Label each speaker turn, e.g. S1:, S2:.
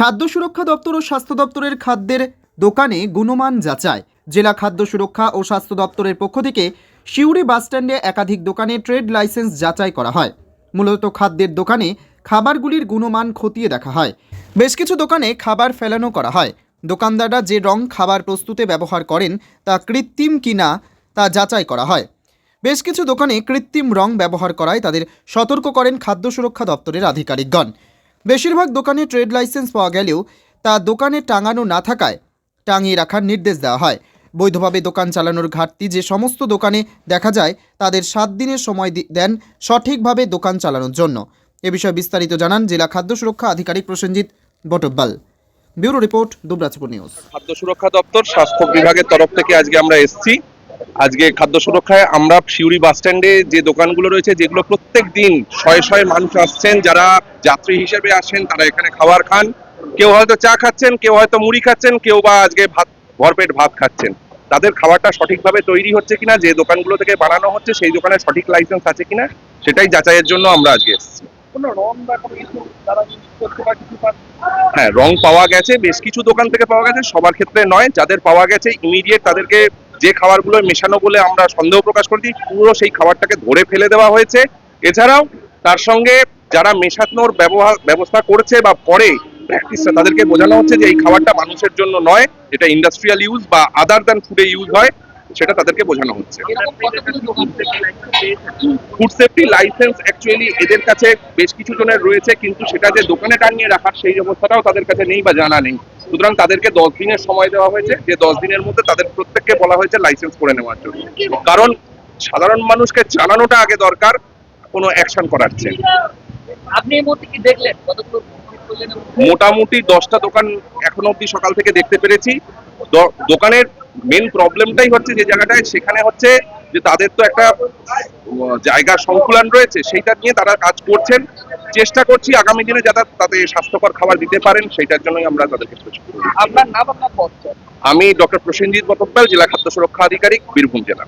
S1: খাদ্য সুরক্ষা দপ্তর ও স্বাস্থ্য দপ্তরের খাদ্যের দোকানে গুণমান যাচাই। জেলা খাদ্য সুরক্ষা ও স্বাস্থ্য দপ্তরের পক্ষ থেকে শিউরি বাসস্ট্যান্ডে একাধিক দোকানে ট্রেড লাইসেন্স যাচাই করা হয়। মূলত খাদ্যের দোকানে খাবারগুলির গুণমান খতিয়ে দেখা হয়। বেশ কিছু দোকানে খাবার ফেলানো করা হয়। দোকানদাররা যে রং খাবার প্রস্তুতে ব্যবহার করেন, তা কৃত্রিম কিনা তা যাচাই করা হয়। বেশ কিছু দোকানে কৃত্রিম রং ব্যবহার করায় তাদের সতর্ক করেন খাদ্য সুরক্ষা দপ্তরের আধিকারিকগণ। বেশিরভাগ দোকানে ট্রেড লাইসেন্স পাওয়া গেলেও তা দোকানে টাঙানো না থাকায় টাঙিয়ে রাখার নির্দেশ দেওয়া হয়। বৈধভাবে দোকান চালানোর ঘাটতি যে সমস্ত দোকানে দেখা যায়, তাদের সাত দিনের সময় দেন সঠিকভাবে দোকান চালানোর জন্য। এ বিষয়ে বিস্তারিত জানান জেলা খাদ্য সুরক্ষা আধিকারিক Prasenjit Batabyal. Bureau report, Dubrajpur news.
S2: খাদ্য সুরক্ষা দপ্তর, স্বাস্থ্য বিভাগের তরফ থেকে আজকে আমরা এসেছি। আজকে খাদ্য সুরক্ষায় আমরা শিউরি বাস স্ট্যান্ডে যে দোকানগুলো রয়েছে যেগুলো প্রত্যেক দিন শয়ে শয়ে মানুষ আসছেন যারা যাত্রী হিসেবে আসেন তারা এখানে খাবার খান। কেউ হয়তো চা খাচ্ছেন কেউ হয়তো মুড়ি খাচ্ছেন কেউ বা আজকে ভাত ভরপেট ভাত খাচ্ছেন। তাদের খাবারটা সঠিকভাবে তৈরি হচ্ছে কিনা যে দোকানগুলো থেকে বানানো হচ্ছে সেই দোকানে সঠিক লাইসেন্স আছে কিনা সেটাই যাচাইয়ের জন্য আমরা আজকে এসেছি। হ্যাঁ রং পাওয়া গেছে বেশ কিছু দোকান থেকে পাওয়া গেছে সবার ক্ষেত্রে নয় যাদের পাওয়া গেছে ইমিডিয়েট তাদেরকে যে খাবারগুলো মেশানো বলে আমরা সন্দেহ প্রকাশ করছি, পুরো সেই খাবারটাকে ধরে ফেলে দেওয়া হয়েছে। এছাড়াও তার সঙ্গে যারা মেশানোর ব্যবহার ব্যবস্থা করেছে বা পরে প্র্যাকটিসটা তাদেরকে বোঝানো হচ্ছে যে এই খাবারটা মানুষের জন্য নয়, এটা ইন্ডাস্ট্রিয়াল ইউজ বা আদার দ্যান ফুডে ইউজ হয়। সেটা তাদেরকে বোঝানো হচ্ছে। ফুড সেফটি লাইসেন্স অ্যাকচুয়ালি এদের কাছে বেশ কিছু জনের রয়েছে কিন্তু সেটা যে দোকানে টাঙিয়ে রাখার সেই অবস্থাটাও তাদের কাছে নেই বা জানা নেই। সুতরাং তাদেরকে দশ দিনের সময় দেওয়া হয়েছে যে দশ দিনের মধ্যে তাদের প্রত্যেককে বলা হয়েছে লাইসেন্স করে নেওয়ার জন্য। কারণ সাধারণ মানুষকে জানানোটা আগে দরকার কোনো অ্যাকশন করার চেয়ে।
S3: আপনি এই মুহূর্তে কি দেখলেন?
S2: মোটামুটি দশটা দোকান এখনও অব্দি সকাল থেকে দেখতে পেরেছি। দোকানের মেন প্রবলেমটাই হচ্ছে যে জায়গাটায় সেখানে হচ্ছে যে তাদের তো একটা জায়গা সংকুলান রয়েছে সেইটা নিয়ে তারা কাজ করছেন। চেষ্টা করছি আগামী দিনে যারা তাদের স্বাস্থ্যকর খাবার দিতে পারেন সেইটার জন্যই আমরা তাদেরকে
S3: আপনার নাম আপনার
S2: আমি ডক্টর প্রসেনজিৎ বটব্যাল জেলা খাদ্য সুরক্ষা আধিকারিক বীরভূম জেলা।